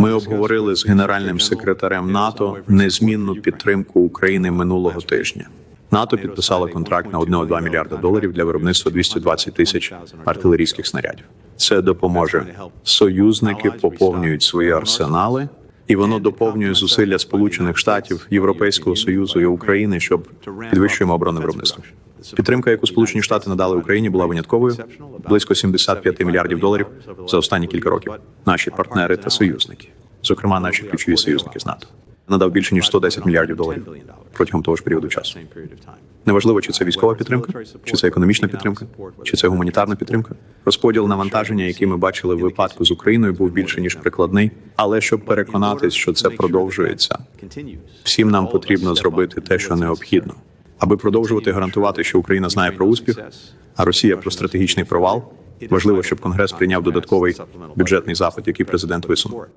Ми обговорили з генеральним секретарем НАТО незмінну підтримку України минулого тижня. НАТО підписало контракт на 1,2 мільярда доларів для виробництва 220 тисяч артилерійських снарядів. Це допоможе. Союзники поповнюють свої арсенали, і воно доповнює зусилля Сполучених Штатів, Європейського Союзу і України, щоб підвищуємо оборонне виробництво. Підтримка, яку Сполучені Штати надали Україні, була винятковою близько 75 мільярдів доларів за останні кілька років. Наші партнери та союзники, зокрема наші ключові союзники з НАТО, надав більше ніж 110 мільярдів доларів протягом того ж періоду часу. Неважливо, чи це військова підтримка, чи це економічна підтримка, чи це гуманітарна підтримка. Розподіл навантаження, який ми бачили в випадку з Україною, був більше ніж прикладний. Але щоб переконатись, що це продовжується, всім нам потрібно зробити те, що необхідно, аби продовжувати гарантувати, що Україна знає про успіх, а Росія про стратегічний провал. Важливо, щоб Конгрес прийняв додатковий бюджетний запит, який президент висунув.